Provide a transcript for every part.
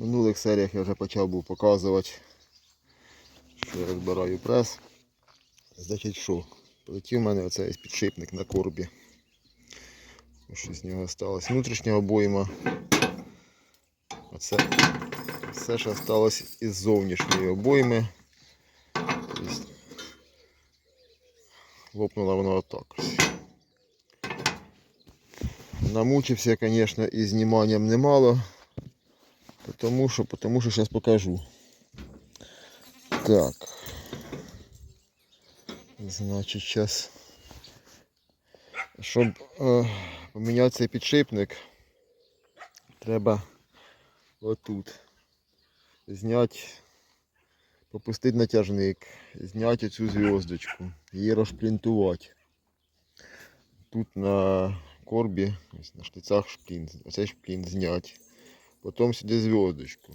В минулих серіях я вже почав був показувати, що я розбираю прес. Значить що? Полетів у мене оцей підшипник на корбі. Що з нього сталося? Внутрішня обойма. Оце все, що сталося із зовнішньої обойми. Тобто Лопнуло воно отак. Намучився, звісно, і зніманням немало. Потому що, потому що зараз покажу. Так. Значить, зараз. Щоб е, поміняти цей підшипник, треба отут зняти, попустити натяжник, зняти цю зв'язочку, її розплінтувати. Тут на корбі, на штицях шплін, оцей шплін зняти. Потім сюди зв'язочку.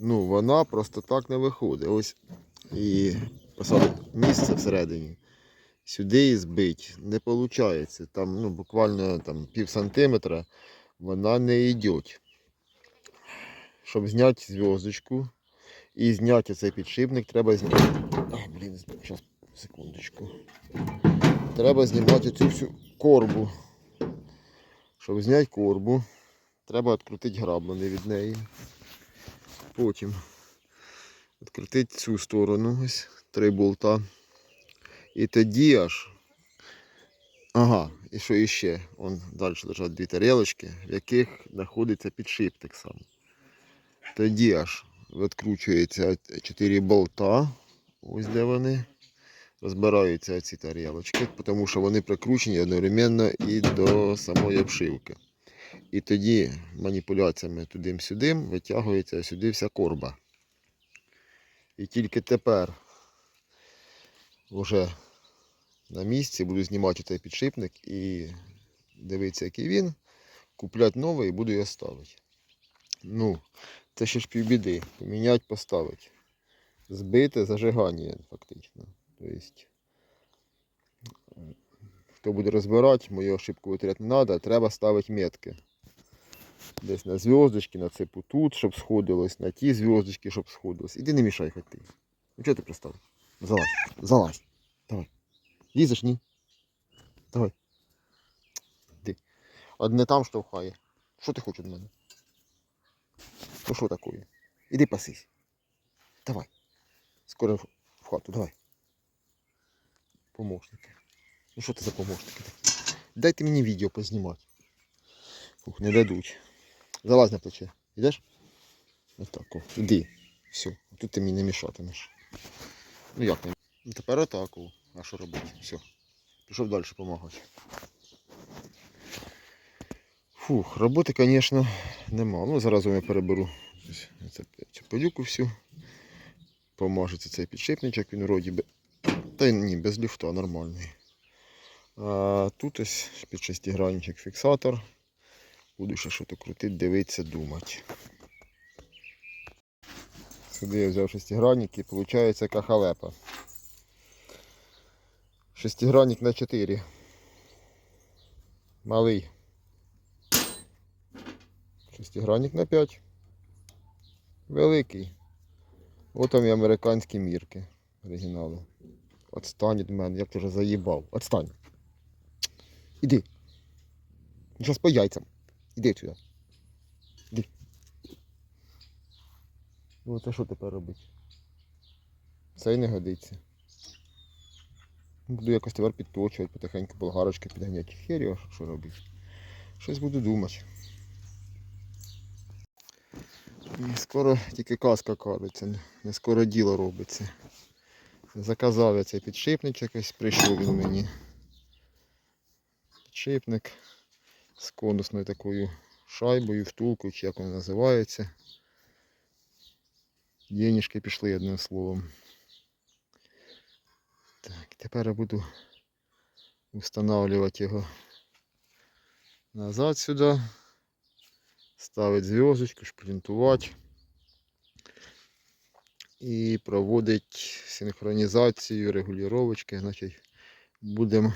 Ну, вона просто так не виходить. Ось і посадити місце всередині. Сюди і збить. Не виходить. Там ну, буквально там, пів сантиметра вона не йде. Щоб зняти зв'язочку і зняти цей підшипник, треба зняти. А, блін, зараз, секундочку. Треба знімати цю всю корбу. Щоб зняти корбу, треба відкрутити граблини від неї. Потім відкрутити цю сторону, ось три болта. І тоді аж. Ага, і що іще? Он далі лежать дві тарілочки, в яких знаходиться підшипник сам. Тоді аж відкручується чотири болта. Ось де вони. Розбираються ці тарілочки, тому що вони прикручені одновременно і до самої обшивки. І тоді маніпуляціями туди-сюди витягується сюди вся корба. І тільки тепер вже на місці буду знімати цей підшипник і дивитися, який він, купляти новий і буду його ставити. Ну, це ще ж півбіди. Поміняти, поставити. Збите зажигання фактично. Тобто, хто буде розбирати, мою ошибку витрати не треба, треба ставити метки. Десь на зв'язочки, на цепу тут, щоб сходилось, на ті зв'язочки, щоб сходилось. Іди не мішай хоч ти. Ну чого ти пристав? Залазь, залазь. Давай. Лізеш, ні? Давай. Іди. Одне там штовхає. Що ти хочеш від мене? Ну що таке? Іди пасись. Давай. Скоро в хату, давай. Помощники. Ну що це за помощники? Дайте мені відео познімати. Фух, не дадуть. Залазь на плече. Ідеш? Ось так, о. Іди. Все. Тут ти мені не мішатимеш. Ну як не? Ну тепер отак. о. А що робити? Все. Пішов далі допомагати. Фух, роботи, звісно, нема. Ну, зараз я переберу цю пилюку всю. Помажеться цей підшипничок, він вроді би. Та ні, без люфта нормальний. Тут ось під шестигранничок фіксатор. Буду ще щось крутити, дивитися, думати. Сюди я взяв шестигранник і виходить яка халепа. Шестигранник на 4. Малий. Шестигранник на 5. Великий. От там і американські мірки. Оригінали. Отстань від мене, ти вже заїбав. Отстань. Іди. Зараз по яйцям. Іди сюди. Іди. Ну це що тепер робити? Це й не годиться. Буду якось тепер підточувати, потихеньку болгарочки підганяти. Хер його, що робити. Щось буду думати. І скоро тільки казка кадиться, не- не скоро діло робиться. Заказав я цей підшипничок, ось прийшов він мені. Підшипник з конусною такою шайбою, втулкою, чи як воно називається. Денежки пішли одним словом. Так, тепер я буду встановлювати його назад сюди. Ставити зв'язочку, шплінтувати. І проводить синхронізацію, регулювачки. Значить, будемо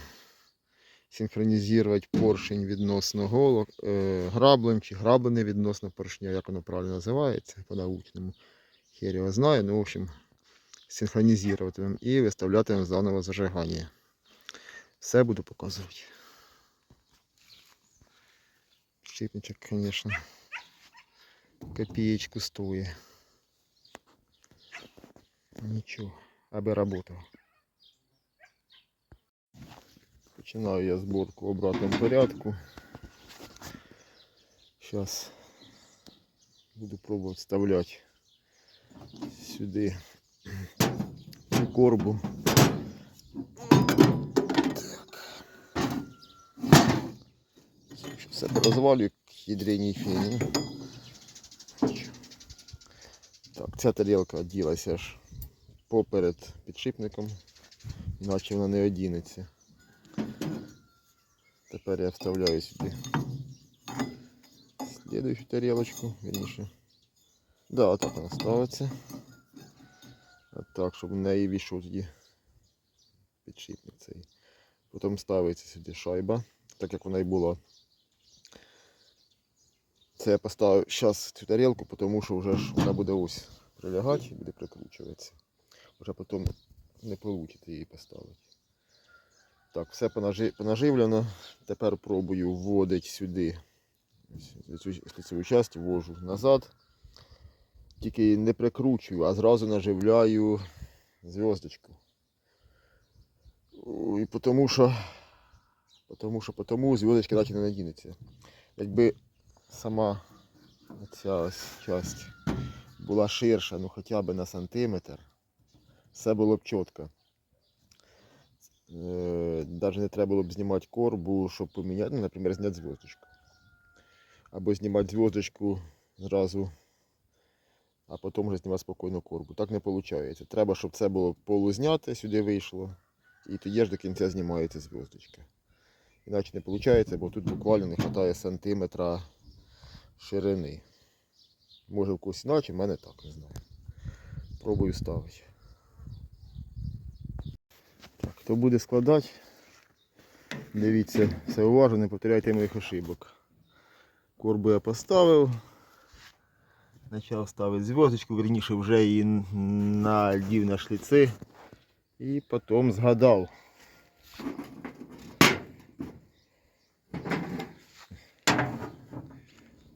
синхронізувати поршень відносно голок, е, граблем чи граблене відносно поршня, як воно правильно називається по-научному. Хер його знаю, ну, в общем, синхронізувати і виставляти заново зажигання. Все буду показувати. Щипничок, звісно, копієчку стоїть. Нічого, аби работав. Починаю я зборку в обратному порядку. Зараз буду пробувати вставляти сюди цю корбу. Все порозвалюю ядреній фені. Так, ця тарілка ділася аж поперед підшипником, іначе вона не одінеться. Тепер я вставляю сюди слідуючу тарілочку, вірніше. Да, отак вона ставиться. Отак, щоб в неї війшов тоді підшипник цей. Потім ставиться сюди шайба, так як вона і була. Це я поставив зараз цю тарілку, тому що вже ж вона буде ось прилягати і буде прикручуватися. Вже потім не вийде її поставити. Так, все понаживлено. Тепер пробую вводити сюди цю часть, ввожу назад. Тільки не прикручую, а зразу наживляю зв'язочку. І тому що, тому що потому зв'язочка наче не надінеться. Якби сама ця ось часть була ширша, ну хоча б на сантиметр, все було б чітко. Е, Даже не треба було б знімати корбу, щоб поміняти, ну, наприклад, зняти зв'язочку. Або знімати зв'язочку зразу, а потім вже знімати спокійно корбу. Так не виходить. Треба, щоб це було полузняте, сюди вийшло. І тоді ж до кінця знімається зв'язочка. Іначе не виходить, бо тут буквально не вистачає сантиметра ширини. Може в когось іначе, в мене так, не знаю. Пробую ставити. Так, хто буде складати, дивіться, все уважно, не повторяйте моїх ошибок. Корбу я поставив. Почав ставити зв'язочку, верніше вже її надів на шліци. І потім згадав.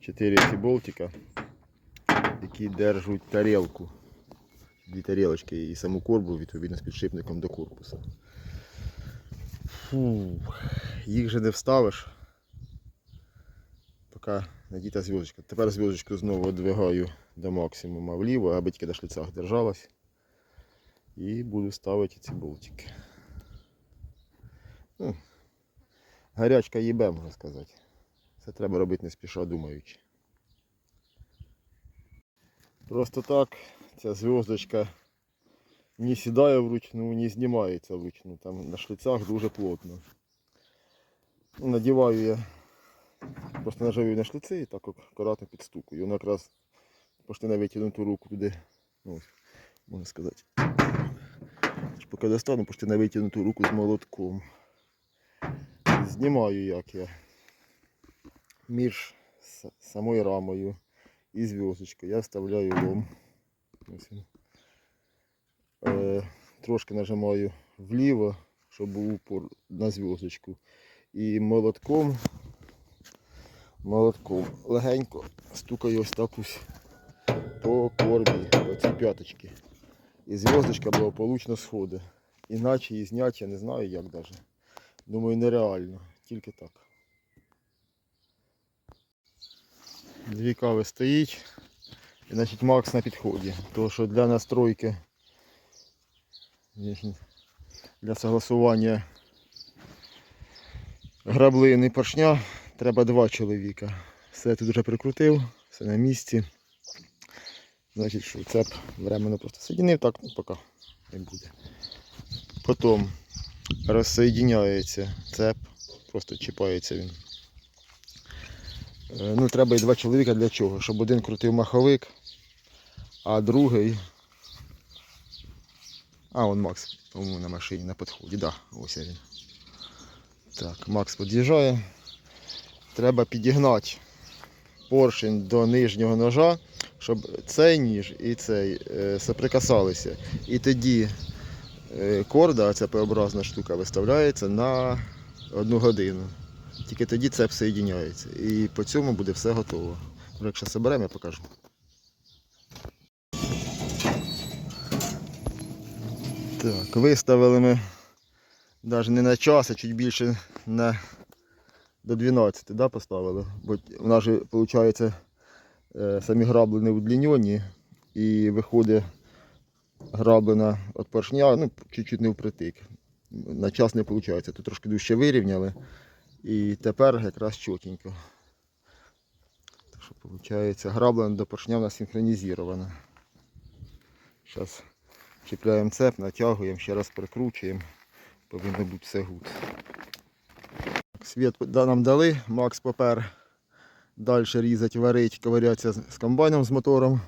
Чотири ці болтика, які держать тарілку. Дві тарілочки і саму корбу відповідно з підшипником до корпуса. Фу, їх же не вставиш. Поки надіта зв'язочка. Тепер зв'язочку знову двигаю до максимуму вліво, аби тільки на шліцах держалась. І буду ставити ці болтики. Ну, гарячка їбе, можна сказати. Це треба робити не спіша думаючи. Просто так ця зв'язочка не сідає вручну, не знімається вручну. Там на шлицях дуже плотно. Надіваю я, просто наживаю на шлиці і так акуратно підстукую. Воно якраз почти на витягнуту руку туди, ну, можна сказати. Поки достану, почти на витягнуту руку з молотком. Знімаю як я між самою рамою і зв'язочкою. Я вставляю лом. Ось він. Е, трошки нажимаю вліво, щоб був упор на зв'язочку. І молотком, молотком легенько стукаю ось так ось по корбі, по ці п'яточки. І зв'язочка благополучно сходить. Іначе її зняти я не знаю як навіть. Думаю, нереально. Тільки так. Дві кави стоїть. І значить Макс на підході. Тому що для настройки для согласування граблини поршня треба два чоловіка. Все тут вже прикрутив, все на місці. Значить, що цеп временно просто соєдинив, так ну, поки не буде. Потім розсоєдиняється цеп, просто чіпається він. Е, Ну, треба і два чоловіка для чого? Щоб один крутив маховик, а другий. А, он Макс, по-моєму, на машині на підході, да, ось він. Так, Макс під'їжджає. Треба підігнати поршень до нижнього ножа, щоб цей ніж і цей е, соприкасалися. І тоді е, корда, ця П-образна штука, виставляється на одну годину. Тільки тоді це все єдиняється. І по цьому буде все готово. Якщо соберемо, я покажу. Так, виставили ми навіть не на час, а чуть більше на до 12 да, поставили. Бо в нас же, виходить, е, самі грабли не удлінені і виходить граблена від поршня, ну, чуть-чуть не впритик. На час не виходить. Тут трошки дужче вирівняли. І тепер якраз чотенько. Так що виходить, граблена до поршня у нас синхронізована. Зараз чіпляємо цеп, натягуємо, ще раз прикручуємо. Повинно бути все гуд. Світ нам дали, Макс попер далі різати, варить, ковирятися з комбайном з мотором.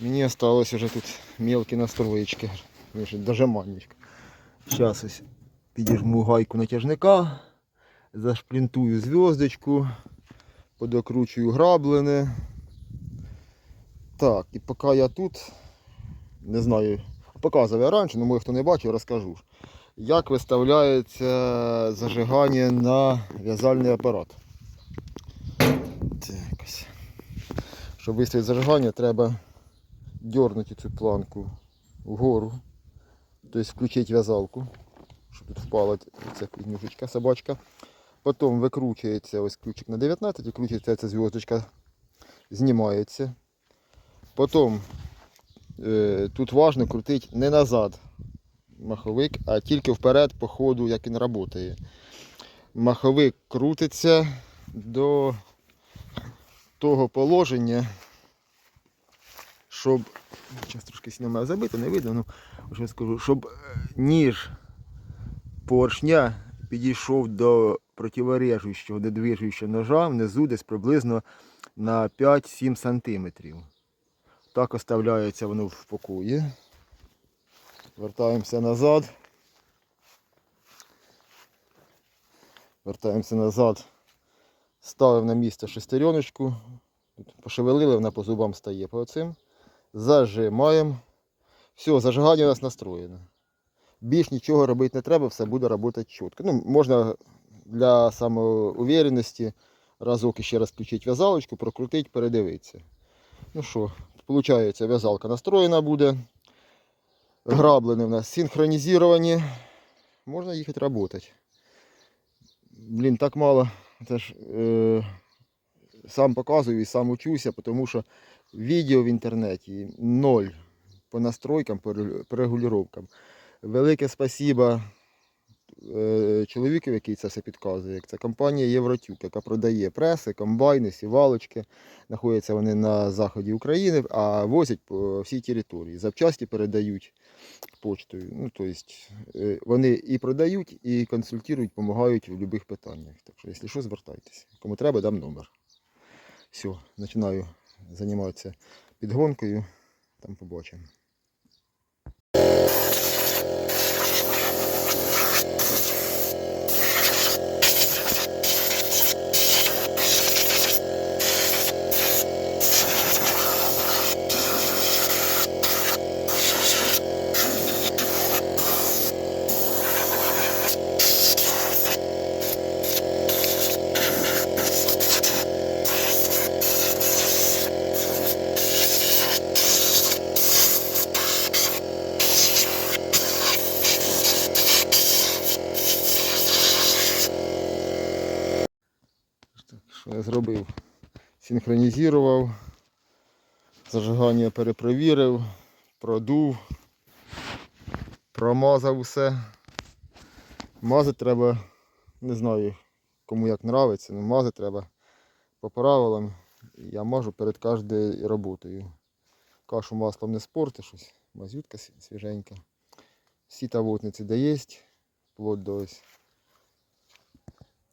Мені залишилось вже тут мелкі настроєчки, вже дожиманничка. Зараз ось підіжму гайку натяжника, зашплінтую зв'язочку, подокручую граблене. Так, і поки я тут, не знаю, показував я раніше, але може хто не бачив, розкажу. Як виставляється зажигання на в'язальний апарат. Так. Щоб виставити зажигання, треба дернути цю планку вгору. Тобто включити в'язалку, щоб тут впала ця піднюшечка, собачка. Потім викручується ось ключик на 19, викручується ця зв'язочка, знімається. Потім тут важливо крутити не назад маховик, а тільки вперед по ходу, як він працює. Маховик крутиться до того положення, щоб. Зараз трошки сніма забито, не видно, ну що скажу, щоб е, ніж поршня підійшов до противорежуючого, до движуючого ножа внизу десь приблизно на 5-7 см. Так оставляється воно в покої. Вертаємося назад. Вертаємося назад. Ставимо на місце шестереночку. Пошевелили, вона по зубам стає по оцим. Зажимаємо. Все, зажигання у нас настроєно. Більш нічого робити не треба, все буде працювати чітко. Ну, можна для самоуверенності разок ще раз включити в'язалочку, прокрутити, передивитися. Ну що, виходить, в'язалка настроєна буде. Граблені в нас синхронізовані. Можна їхати працювати. Блін, так мало. Це ж, е, сам показую і сам учуся, тому що відео в інтернеті ноль по настройкам, по регулюванням. Велике спасіба е, чоловіку, який це все підказує. Це компанія Євротюк, яка продає преси, комбайни, сівалочки. Знаходяться вони на заході України, а возять по всій території. Запчасті передають почтою. Ну, тобто, вони і продають, і консультують, допомагають в будь-яких питаннях. Так що, якщо що, звертайтеся. Кому треба, дам номер. Все, починаю займатися підгонкою. Там побачимо. Що я зробив? Синхронізував, зажигання перепровірив, продув, промазав усе. Мазати треба, не знаю кому як нравиться, але мазати треба по правилам. Я мажу перед кожною роботою. Кашу маслом не спорти щось, мазютка свіженька. Всі тавотниці де є, вплоть до ось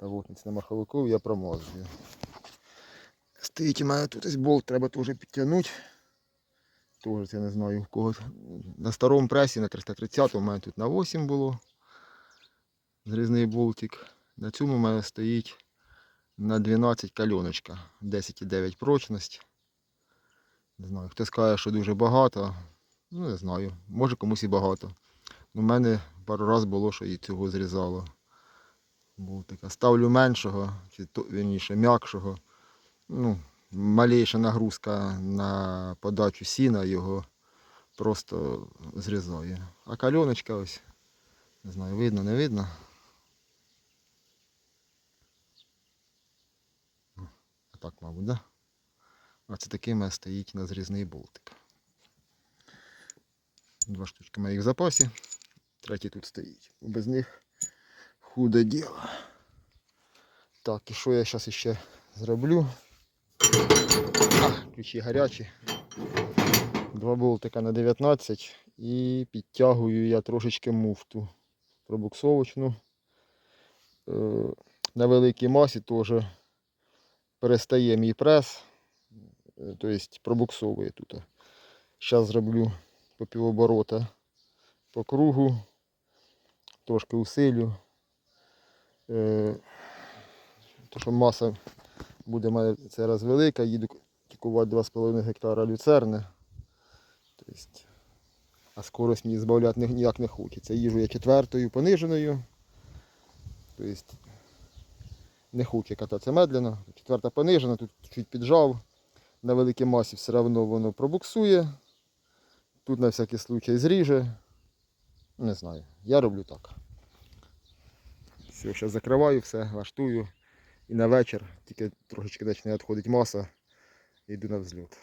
тавотниці на маховику я промазую. Стоїть у мене тут ось болт, треба теж підтягнути. Теж я не знаю в кого. На старому пресі на 330 у мене тут на 8 було. Зрізний болтик. На цьому в мене стоїть на 12 кальоночка. 10,9 прочність. Не знаю, хтось каже, що дуже багато. Ну, не знаю. Може комусь і багато. У мене пару разів було, що і цього зрізало. Був така. Ставлю меншого, чи вірніше, м'якшого. Ну, малейша нагрузка на подачу сіна його просто зрізає. А кальоночка ось, не знаю, видно, не видно. А так, мабуть, да? А це такий стоїть на зрізний болтик. Два штучки моїх в запасі. Третій тут стоїть. Без них худо діло. Так, і що я зараз ще зроблю? А, ключі гарячі. Два болтика на 19 і підтягую я трошечки муфту пробуксовочну. Е, на великій масі теж перестає мій прес, тобто пробуксовує тут. Зараз зроблю по півоборота по кругу, трошки усилю. Е, то, що маса буде в мене раз велика, їду кікувати 2,5 гектара люцерни. Тобто, а скорость мені збавляти ніяк не хочеться. Їжу я четвертою пониженою. Тобто не хоче кататися медленно. Четверта понижена, тут чуть піджав. На великій масі все одно воно пробуксує. Тут на всякий случай зріже. Не знаю. Я роблю так. Все, зараз закриваю, все, влаштую. І на вечір, тільки трошечки почне відходить маса, і йду на взльот.